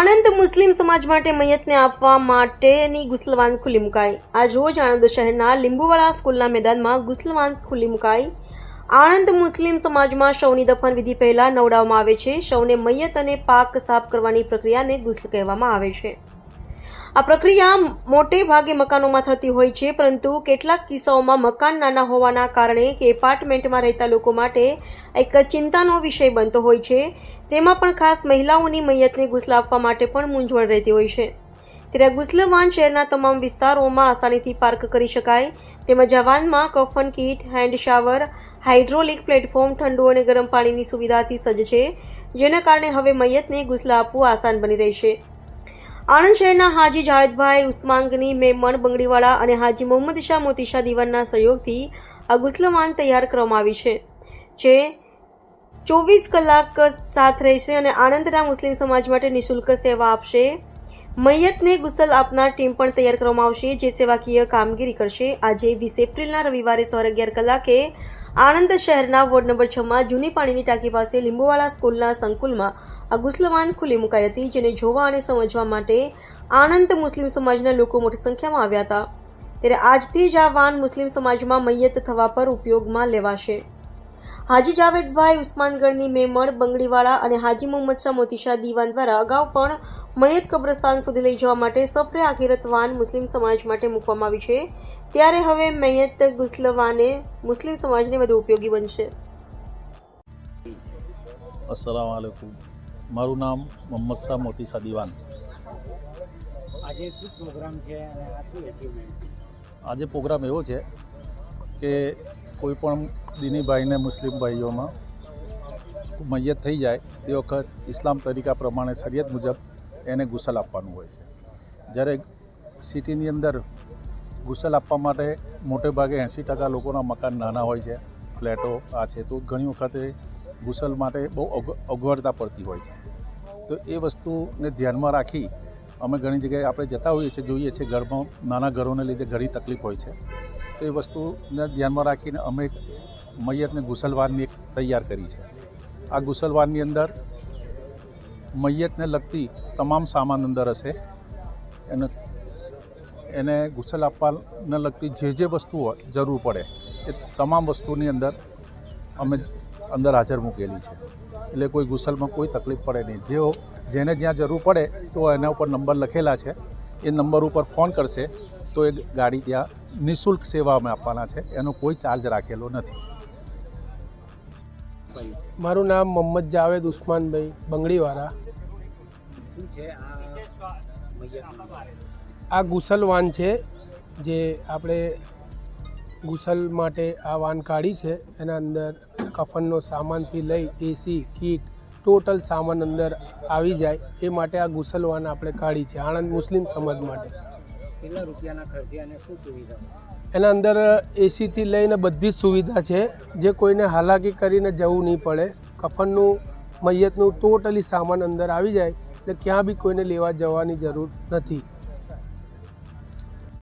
આણંદ મુસ્લિમ સમાજ માટે મૈયતને આપવા માટેની ગુસલવાન ખુલ્લી મુકાઈ. આજ રોજ આણંદ શહેરના લીંબુવાળા સ્કૂલના મેદાનમાં ગુસલવાન ખુલ્લી મુકાઈ. આણંદ મુસ્લિમ સમાજમાં શવની દફન વિધિ પહેલા નવડાવવામાં આવે છે. શવને મૈયત અને પાક સાફ કરવાની પ્રક્રિયાને ગુસલ કહેવામાં આવે છે. આ પ્રક્રિયા મોટે ભાગે મકાનોમાં થતી હોય છે, પરંતુ કેટલાક કિસ્સાઓમાં મકાન નાના હોવાના કારણે કે એપાર્ટમેન્ટમાં રહેતા લોકો માટે એક ચિંતાનો વિષય બનતો હોય છે. તેમાં પણ ખાસ મહિલાઓની મૈયતને ગુસ્લ આપવા માટે પણ મૂંઝવણ રહેતી હોય છે. ત્યારે ગુસલવાન શહેરના તમામ વિસ્તારોમાં આસાનીથી પાર્ક કરી શકાય. તેમજ આ વાનમાં કફન kit, hand shower, hydraulic platform, ઠંડુ અને ગરમ પાણીની સુવિધાથી સજ્જ છે, જેના કારણે હવે મૈયતને ગુસલા આપવું આસાન બની રહેશે આણંદ શહેરના હાજી જાહેદભાઈ ઉસ્માંગની મેમણ બંગડીવાળા અને હાજી મોહમ્મદ શાહ મોતીશાહ દિવાનના સહયોગથી આ ગુસલમાન તૈયાર કરવામાં આવી છે, જે ચોવીસ કલાક સાથ રહેશે અને આણંદના મુસ્લિમ સમાજ માટે નિઃશુલ્ક સેવા આપશે. મૈયતને ગુસલ આપનાર ટીમ પણ તૈયાર કરવામાં આવશે, જે સેવાકીય કામગીરી કરશે. આજે વીસ એપ્રિલના રવિવારે સવારે અગિયાર કલાકે આણંદ શહેરના વોર્ડ નંબર છમાં જૂની પાણીની ટાંકી પાસે લીંબુવાળા સ્કૂલના સંકુલમાં આ ગુસલમાન ખુલ્લી મુકાઈ હતી, જેને જોવા અને સમજવા માટે આણંદ મુસ્લિમ સમાજના લોકો મોટી સંખ્યામાં આવ્યા હતા. ત્યારે આજથી જ આ વાન મુસ્લિમ સમાજમાં મૈયત થવા પર ઉપયોગમાં લેવાશે. હાજી જાવેદભાઈ ઉસ્માનગઢની મેમણ બંગડીવાળા અને હાજી મોહમ્મદ શાહ મોતીશાહ દીવાન દ્વારા અગાઉ પણ મયત કબ્રસ્તાન સુધી લઈ જવા માટે સફરે આખિરત વાન મુસ્લિમ સમાજ માટે મૂકવામાં આવી છે. ત્યારે હવે મૈયત ગુસ્લવાને મુસ્લિમ સમાજને વધુ ઉપયોગી બનશે. અસલામ આલેકુમ મારું નામ મોહમ્મદ શાહ મોતીશાહ દીવાન. આજે શું પ્રોગ્રામ છે અને આજે પ્રોગ્રામ એવો છે કે કોઈ પણ દીની ભાઈને મુસ્લિમ ભાઈઓમાં મૈયત થઈ જાય તે વખત ઇસ્લામ તરીકા પ્રમાણે શરિયત મુજબ એને ગુસલ આપવાનું હોય છે. જ્યારે સિટીની અંદર ગુસલ આપવા માટે મોટે ભાગે એંસી ટકા લોકોના મકાન નાના હોય છે, ફ્લેટો આ છે, તો ઘણી વખતે ગુસલ માટે બહુ અગ- અગવડતા પડતી હોય છે. તો એ વસ્તુને ધ્યાનમાં રાખી અમે ઘણી જગ્યાએ આપણે જતા હોઈએ છીએ, જોઈએ છીએ, ઘરમાં નાના ઘરોને લીધે ઘણી તકલીફ હોય છે. તો એ વસ્તુને ધ્યાનમાં રાખીને અમે એક મૈયતને ગુસલવાનની એક તૈયાર કરી છે. આ ગુસલવાનની અંદર મૈયતને લગતી તમામ સામાન અંદર હશે. એને એને ગુસલ આપવાને લગતી જે જે વસ્તુઓ જરૂર પડે, એ તમામ વસ્તુની અંદર અમે અંદર હાજર મૂકેલી છે. એટલે કોઈ ગુસલમાં કોઈ તકલીફ પડે નહીં. જેઓ, જેને જ્યાં જરૂર પડે તો એના ઉપર નંબર લખેલા છે. એ નંબર ઉપર ફોન કરશે. તો એ ગાડી ત્યાં નિઃશુલ્ક સેવા અમે આપવાના છે. એનો કોઈ ચાર્જ રાખેલો નથી. મારું નામ મોહમ્મદ જાવેદ ઉસ્માનભાઈ બંગડીવાળા. આ ગુસલ વાન છે, જે આપણે ગુસલ માટે આ વાન કાઢી છે. એના અંદર કફનનો સામાનથી લઈ એસી કીટ ટોટલ સામાન અંદર આવી જાય. એ માટે આ ગુસલ વાન આપણે કાઢી છે, આણંદ મુસ્લિમ સમાજ માટે. કેટલા રૂપિયાના ખર્ચે અને શું સુવિધા? એના અંદર એસીથી લઈને બધી જ સુવિધા છે. જે કોઈને હાલાકી કરીને જવું નહીં પડે. કફનનું, મૈયતનું ટોટલી સામાન અંદર આવી જાય એટલે ક્યાં બી કોઈને લેવા જવાની જરૂર નથી.